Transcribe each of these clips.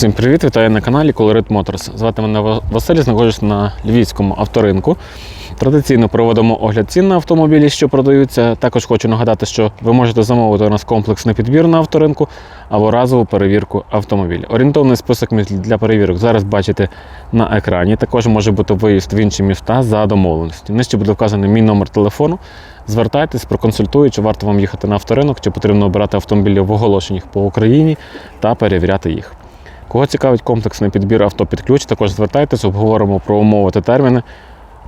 Всім привіт, вітаю на каналі Colorit Motors. Звати мене Василь, знаходжусь на львівському авторинку. Традиційно проводимо огляд цін на автомобілі, що продаються. Також хочу нагадати, що ви можете замовити у нас комплексний підбір на авторинку або разову перевірку автомобіля. Орієнтовний список для перевірок зараз бачите на екрані. Також може бути виїзд в інші міста за домовленістю. Нижче буде вказаний мій номер телефону. Звертайтесь, проконсультую, чи варто вам їхати на авторинок, чи потрібно обирати автомобілі в оголошеннях по Україні та перевіряти їх. Кого цікавить комплексний підбір авто під ключ, також звертайтесь, обговоримо про умови та терміни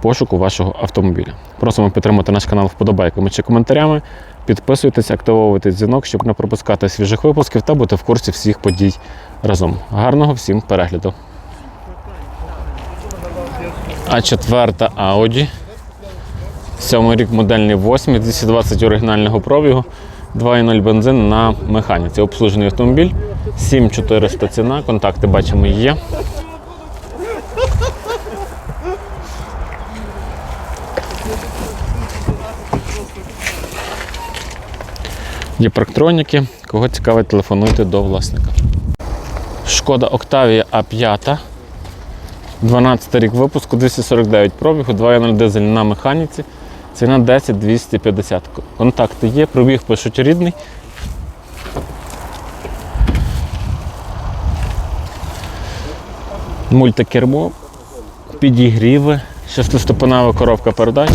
пошуку вашого автомобіля. Просимо підтримати наш канал вподобайками чи коментарями. Підписуйтесь, активовуйте дзвінок, щоб не пропускати свіжих випусків та бути в курсі всіх подій разом. Гарного всім перегляду. А четверта Audi. Сьомий рік модельний 8, 220 оригінального пробігу, 2.0 бензин на механіці. Обслужений автомобіль, 7400 ціна, контакти бачимо є. Є парктроніки, кого цікавить, телефонуйте до власника. Шкода Octavia A5. 12 рік випуску, 249 пробігу, 2.0 дизель на механіці. Ціна 10 250. Контакти є, пробіг пишуть рідний. Мультикермо, підігріви, шестиступенева коробка передач.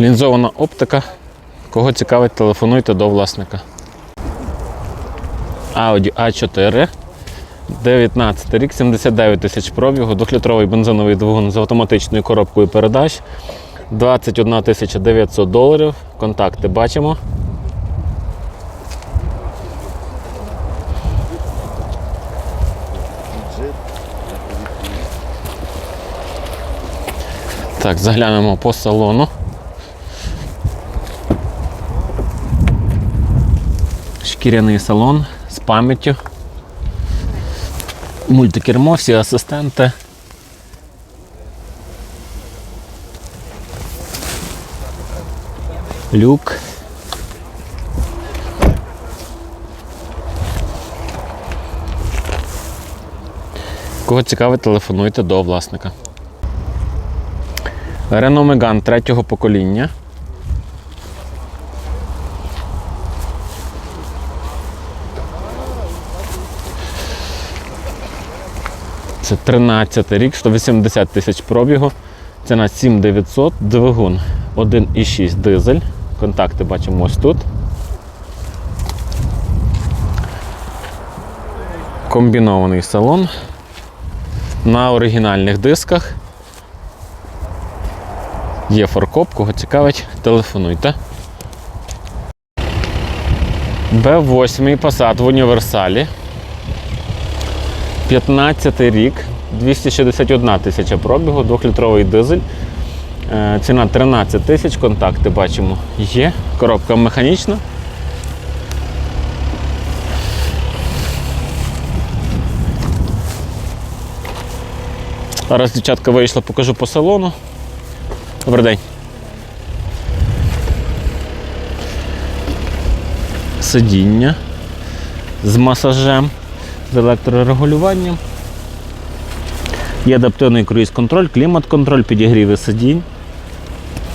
Лінзована оптика. Кого цікавить, телефонуйте до власника. Audi A4. 19 рік, 79 тисяч пробігу, 2-літровий бензиновий двигун з автоматичною коробкою передач. 21 тисяча 900 доларів. Контакти бачимо. Так, заглянемо по салону. Шкіряний салон з пам'яттю. Мультикермо, всі асистенти. Люк. Кого цікавить, телефонуйте до власника. Renault Megane третього покоління. Це 13 рік, 180 тисяч пробігу. Ціна 7900, двигун 1,6 дизель. Контакти бачимо ось тут. Комбінований салон на оригінальних дисках. Є форкоп, кого цікавить, телефонуйте. Б8 Passat в універсалі. 15 рік, 261 тисяча пробігу, 2-літровий дизель. Е, Ціна 13 тисяч, контакти бачимо є. Коробка механічна. Зараз дівчатка вийшла, покажу по салону. Добрий день. Сидіння з масажем, з електрорегулюванням. Є адаптивний круїз-контроль, клімат-контроль, підігріви сидінь,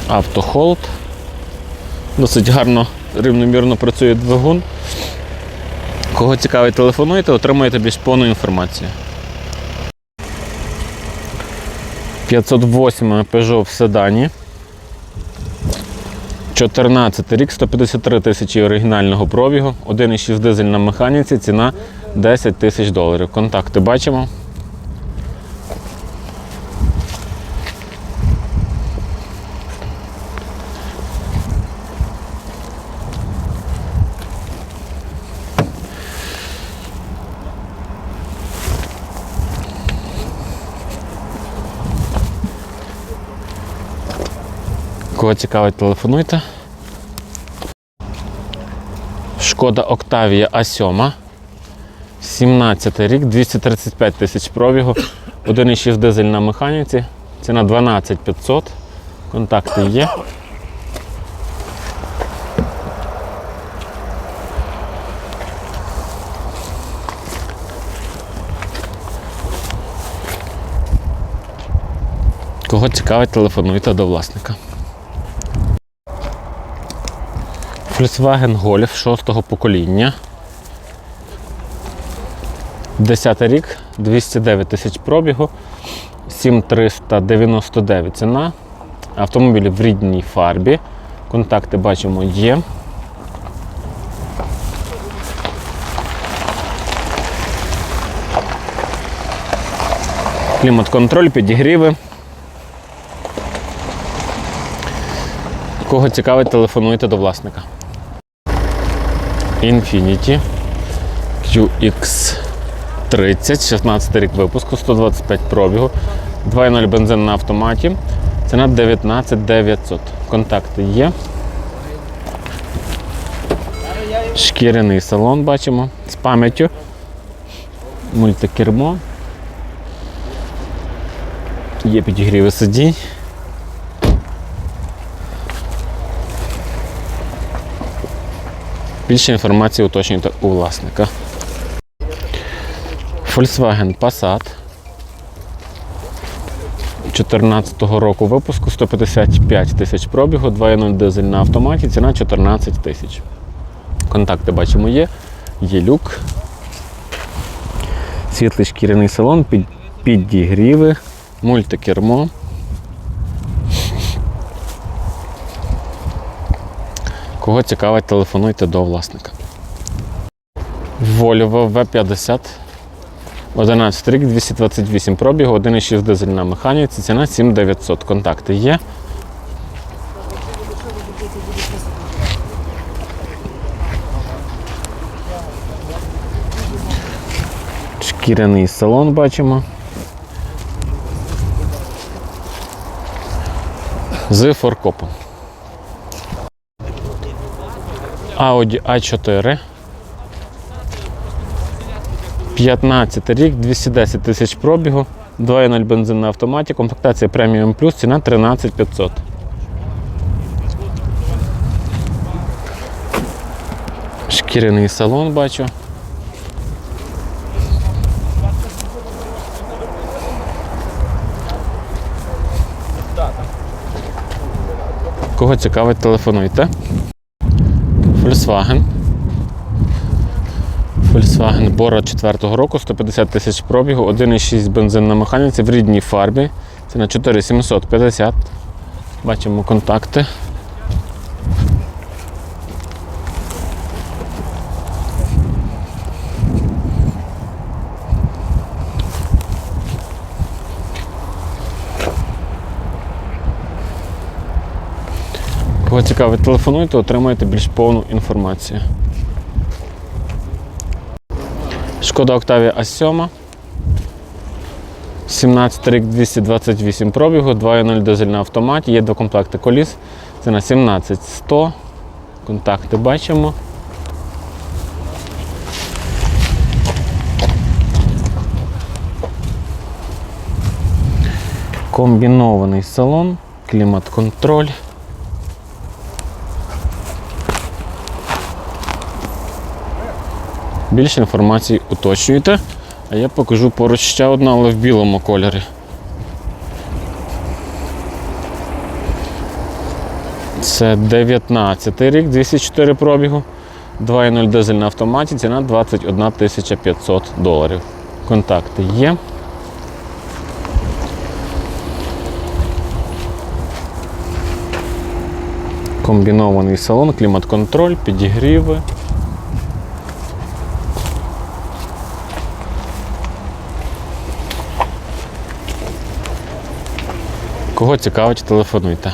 автохолд. Досить гарно, рівномірно працює двигун. Кого цікавить, телефонуйте, отримаєте більш повну інформацію. 508 Peugeot в седані. 14 рік, 153 тисячі оригінального пробігу, 1,6 дизель на механіці, ціна 10 тисяч доларів. Контакти бачимо. Кого цікавить, телефонуйте. Шкода Октавія А7. 17 рік, 235 тисяч пробігу, 1,6 дизель на механіці, ціна 12 500, контакти є. Кого цікавить, телефонуйте до власника. Volkswagen Golf 6 покоління. 10 рік, 209 тисяч пробігу, 7399 ціна. Автомобіль в рідній фарбі. Контакти бачимо є. Клімат-контроль, підігріви. Кого цікавить, телефонуйте до власника. Infiniti QX30, 16 рік випуску, 125 пробігу, 2.0 бензин на автоматі. Ціна 19 900. Контакти є. Шкіряний салон бачимо з пам'яттю. Мультикермо. Є підігріви сидінь. Більше інформації уточнюйте у власника. Volkswagen Passat 2014 року випуску 155 тисяч пробігу, 2.0 дизель на автоматі, ціна 14 тисяч. Контакти бачимо є. Є люк. Світлий шкіряний салон, під, підігріви, мультикермо. Кого цікавить, телефонуйте до власника. Volvo V50 11 рік, 228 пробігу, 1,6 дизель на механіці, ціна 7900. Контакти є. Шкіряний салон бачимо. З форкопом. Audi A4. 15 рік, 210 тисяч пробігу, 2.0 бензин на автоматі, комплектація Premium Plus, ціна 13 500. Шкіряний салон бачу. Кого цікавить, телефонуйте. Volkswagen. Volkswagen Bora 4 року, 150 тисяч пробігу, 1,6 бензин на механіці в рідній фарбі. Це на 4750. Бачимо контакти. Кого цікавить, телефонуйте, отримаєте більш повну інформацію. Шкода Octavia A7. 17 рік 228 пробігу, 2.0 дизель на автоматі, є два комплекти коліс. Це на 17100. Контакти бачимо. Комбінований салон, клімат-контроль. Більше інформації уточнюйте, а я покажу поруч ще одна, але в білому кольорі. Це 19 рік, 204 пробігу, 2.0 дизель на автоматі, ціна 21 500 доларів. Контакти є. Комбінований салон, клімат-контроль, підігріви. Кого цікавить, телефонуйте.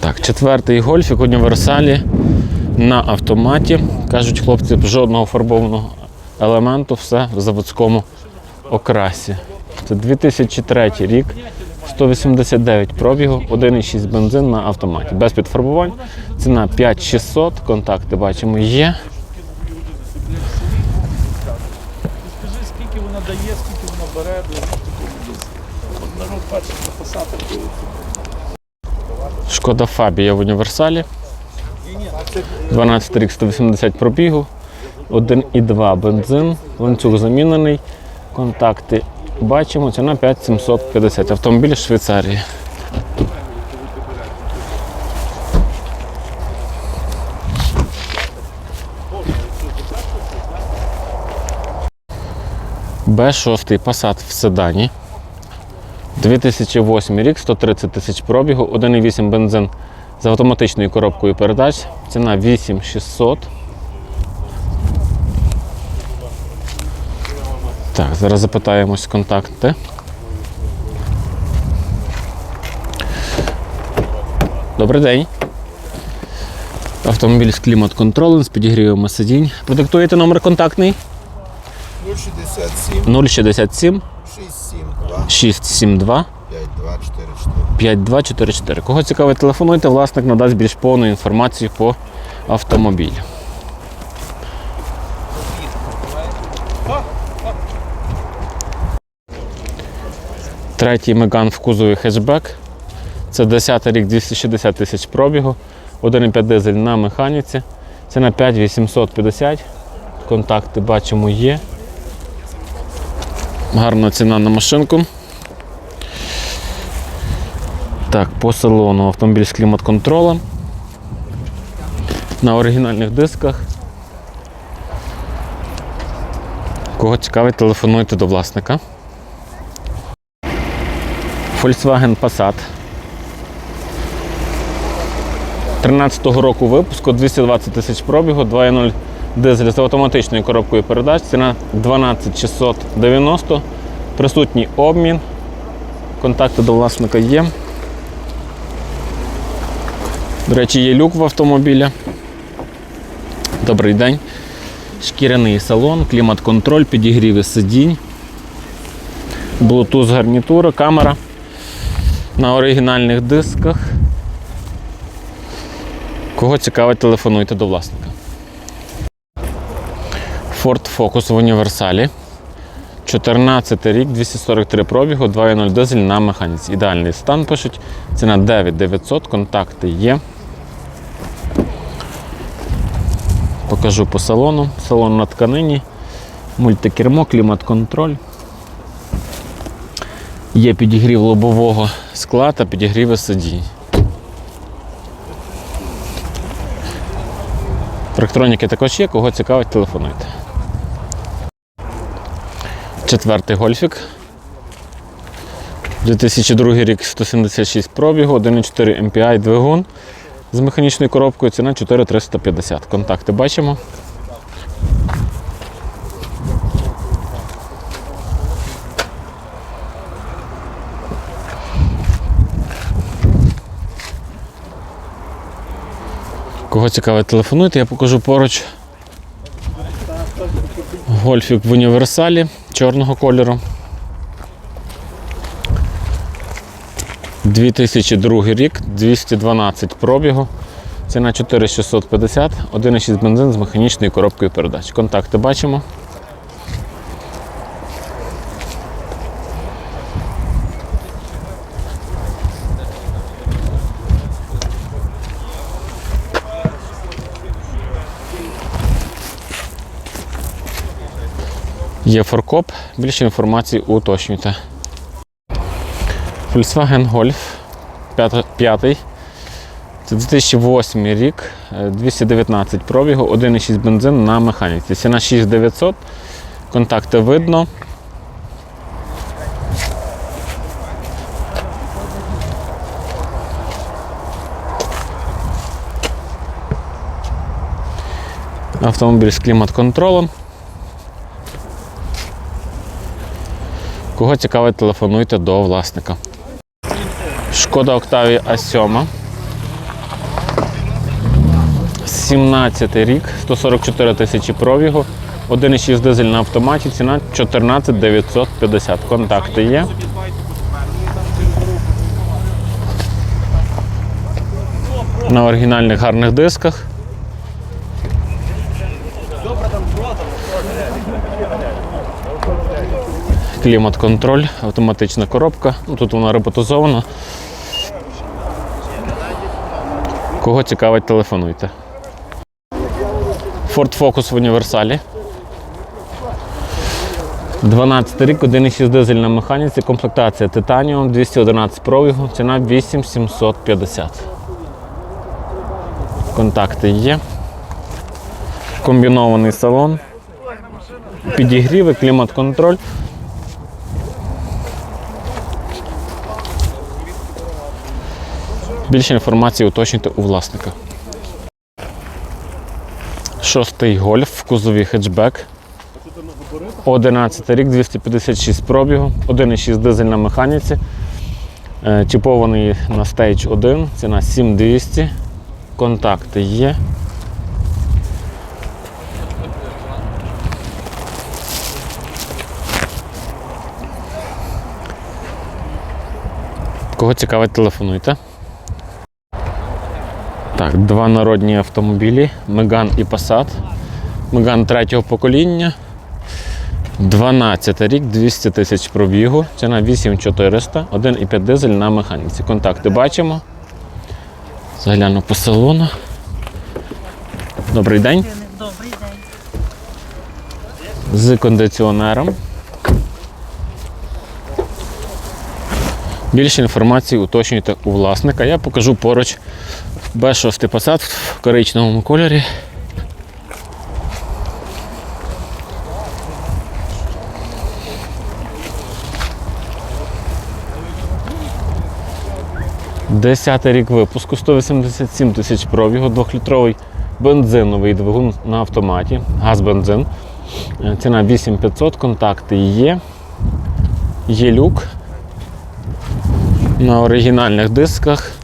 Так, четвертий гольфік універсалі на автоматі. Кажуть хлопці, жодного фарбованого елементу, все в заводському окрасі. Це 2003 рік, 189 пробігу, 1,6 бензин на автоматі. Без підфарбувань. Ціна 5600, контакти бачимо є. 'Шкода Фабія в універсалі. 12 рік 180 пробігу, 1,2 бензин, ланцюг замінений, контакти бачимо, ціна 5750. Автомобіль з Швейцарії. Б6 Passat в седані. 2008 рік, 130 тисяч пробігу, 1,8 бензин з автоматичною коробкою передач. Ціна 8600. Так, зараз запитаємось контакти. Добрий день. Автомобіль з клімат-контролем, з підігрівами сидінь. Продиктуєте номер контактний 067 067 672 672 5244. 5244. Кого цікавить, телефонуйте, власник надасть більш повну інформацію по автомобілю. Третій Меган в кузові хетчбек. Це 10 рік 260 тисяч пробігу. 1,5 дизель на механіці. Ціна 5850. Контакти бачимо є. Гарна ціна на машинку. Так, по салону автомобіль з клімат-контролем. На оригінальних дисках. Кого цікавить, телефонуйте до власника. Volkswagen Passat. 13-го року випуску 220 тисяч пробігу, 2.0 дизель з автоматичною коробкою передач. Ціна 12690. Присутній обмін. Контакти до власника є. До речі, є люк в автомобілі. Добрий день. Шкіряний салон, клімат-контроль, підігріви сидінь, Bluetooth гарнітура, камера на оригінальних дисках. Кого цікавить, телефонуйте до власника. Ford Focus в універсалі. 14 рік, 243 пробігу, 2.0 дизель на механіці. Ідеальний стан пишуть. Ціна 9900, контакти є. Покажу по салону. Салон на тканині, мультикермо, клімат-контроль. Є підігрів лобового скла та підігріви сидінь. Електроніки також є, кого цікавить, телефонуйте. Четвертий гольфік. 2002 рік 176 пробігу, 1,4 MPI двигун з механічною коробкою, ціна 4350. Контакти бачимо. Кого цікавить, телефонуйте, я покажу поруч. Гольфік в універсалі чорного кольору. 2002 рік, 212 пробігу. Ціна 4650, 1,6 бензин з механічною коробкою передач. Контакти бачимо. Є форкоп, більше інформації уточнюйте. Volkswagen Golf 5. Це 2008 рік, е, 219 пробігу, 1,6 бензин на механіці. Ціна 6900. Контакти видно. Автомобіль з клімат-контролем. Кого цікавить, телефонуйте до власника. Шкода Octavia A7. 17 рік, 144 тисячі пробігу, 1,6 дизель на автоматі, ціна 14 950. Контакти є. На оригінальних гарних дисках. Клімат-контроль, автоматична коробка. Ну, тут вона роботизована. Кого цікавить, телефонуйте. Ford Focus в універсалі. 12 рік, 1,6 дизель на механіці, комплектація Титаніум, 211 пробігу, ціна 8750. Контакти є. Комбінований салон. Підігріви, клімат-контроль. Більше інформації уточнюйте у власника. Шостий гольф кузові хетчбек. 11 рік, 256 пробігу, 1,6 дизель на механіці. Е, Чіпований на Stage 1, ціна 7200. Контакти є. Кого цікавить, телефонуйте. Так, два народні автомобілі Меган і Passat. Меган третього покоління. 12 рік, 200 тисяч пробігу, ціна 8400, 1,5 дизель на механіці. Контакти бачимо. Загляну по салону. Добрий день. Добрий день. З кондиціонером. Більше інформації уточнюйте у власника. Я покажу поруч B6 Passat в коричневому кольорі. Десятий рік випуску, 187 тисяч пробігу, 2-літровий бензиновий двигун на автоматі, газ-бензин. Е, Ціна 8500, контакти є. Є люк на оригінальних дисках.